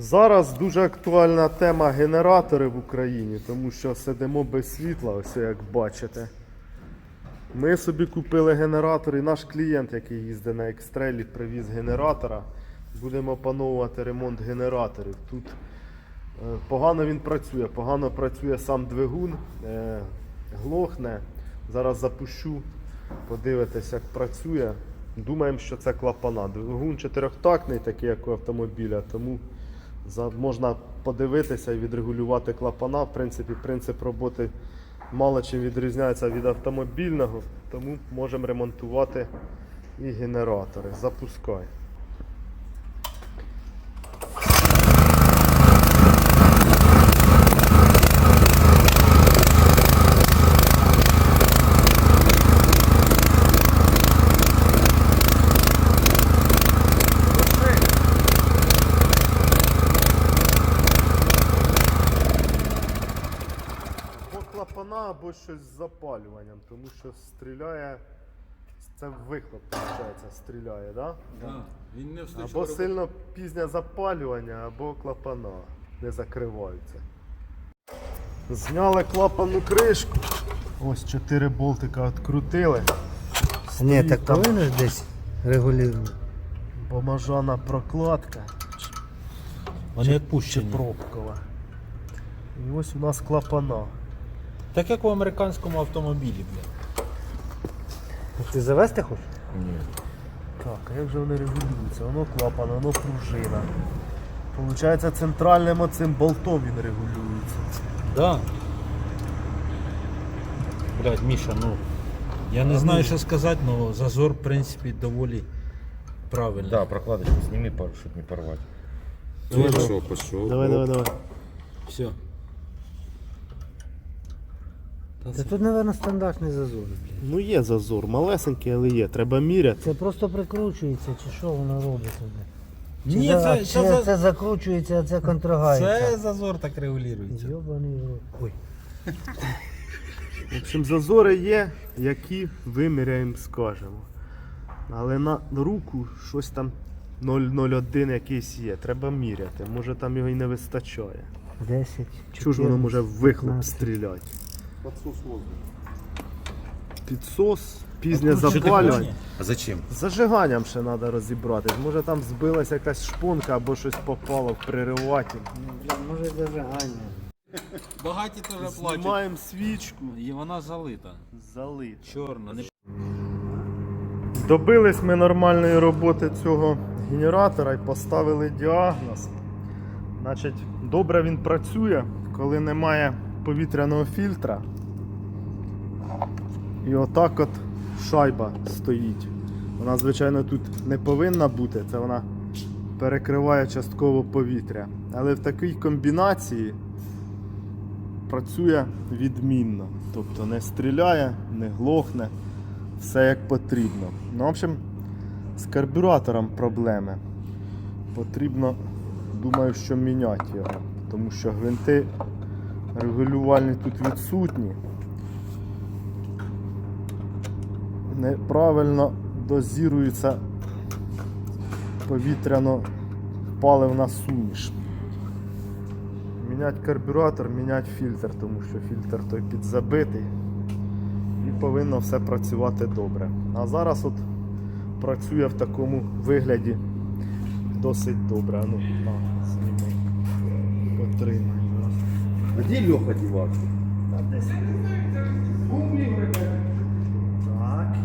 Зараз дуже актуальна тема генератори в Україні, тому що сидимо без світла, ось як бачите. Ми собі купили генератор і наш клієнт, який їздить на екстрелі, привіз генератора. Будемо опановувати ремонт генераторів. Тут е, погано він працює, погано працює сам двигун, е, глохне. Зараз запущу, подивитися, як працює. Думаємо, що це клапана. Двигун чотирьохтактний, такий як у автомобіля, тому за- можна подивитися і відрегулювати клапана. В принципі, принцип роботи мало чим відрізняється від автомобільного, тому можемо ремонтувати і генератори. Запускай. Або клапана, або щось з запалюванням, тому що стріляє. Це вихлоп, виходить, стріляє, да? Да. Він не встиг. Або сильно пізнє запалювання, або клапана не закриваються. Зняли клапану кришку. Ось чотири болтика відкрутили. Ні, так там повинно ж десь регулювати. Бомажана прокладка Вони чи відпущені. пробкова. І ось у нас клапана. Так як у американському автомобілі, бля. Ти завести хочеш? Ні. Так, а як же вони регулюються? Воно клапан, воно пружина. Получається, центральним оцим болтом він регулюється. Да. Блядь, Міша, ну. Я не знаю, що сказати, але зазор, в принципі, доволі правильний. Да, прокладочку сними, пор- чтоб не порвать. Давай, Ну, давай. пошел, пошел. Давай, давай, давай. Все. Та тут, мабуть, стандартний зазор. блін. Ну є зазор, малесенький, але є. Треба міряти. Це просто прикручується, чи що воно робить? туди? Чи Ні, за- це, чи це, за- це закручується, а це це контрагається. зазор так регулюється. Йобаний в рот. Ой. В общем, зазори є, які виміряємо, скажемо. Але на руку щось там 0,01 якийсь є. Треба міряти. Може там його і не вистачає. 10, Чого ж воно може в вихлоп 15. стріляти? Подсос воздуха. Підсос, пізнє запалювання. А зачем? Зажиганням ще треба розібратись. Може там збилася якась шпонка або щось попало в пририватель. Ну, бля, може зажигання. Багаті теж плачуть. Знімаємо свічку, І вона залита. залить. Чорна. Не... Добились ми нормальної роботи цього генератора і поставили діагноз. Значить, добре він працює, коли немає повітряного фільтра. І отак от шайба стоїть. Вона, звичайно, тут не повинна бути, це вона перекриває частково повітря. Але в такій комбінації працює відмінно. Тобто не стріляє, не глохне все як потрібно. Ну, в общем, з карбюратором проблеми. Потрібно, думаю, що міняти його, тому що гвинти регулювальні тут відсутні. Неправильно дозірується повітряно паливна суміш. Міняти карбюратор, міняти фільтр, тому що фільтр той підзабитий і повинно все працювати добре. А зараз от працює в такому вигляді досить добре. Ну. Потримай. Где Леха диван? Так.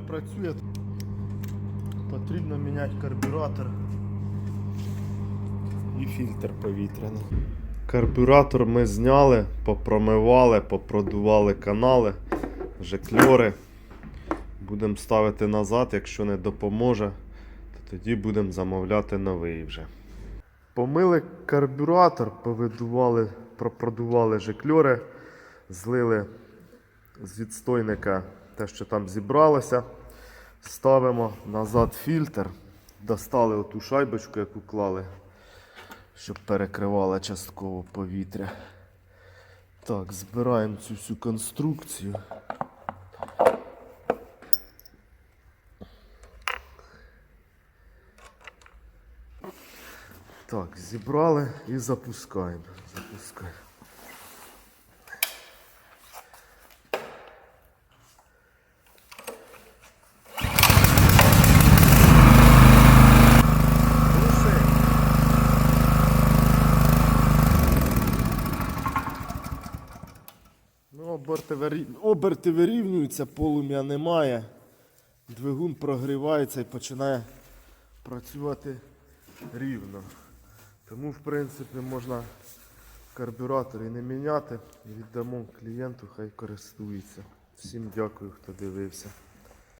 Працює. Потрібно міняти карбюратор і фільтр повітряний. Карбюратор ми зняли, попромивали, попродували канали, жекльори. Будемо ставити назад, якщо не допоможе, то тоді будемо замовляти новий вже. Помили карбюратор, повидували, пропродували жекльори, злили з відстойника те, що там зібралося. Ставимо назад фільтр, достали оту шайбочку, яку клали, щоб перекривала частково повітря. Так, збираємо цю всю конструкцію. Так, зібрали і запускаємо. Запускаємо. Глуши. Ну, оберти, вирі... оберти вирівнюються, полум'я немає. Двигун прогрівається і починає працювати рівно. Тому, в принципі, можна карбюратор і не міняти. Віддамо клієнту, хай користується. Всім дякую, хто дивився.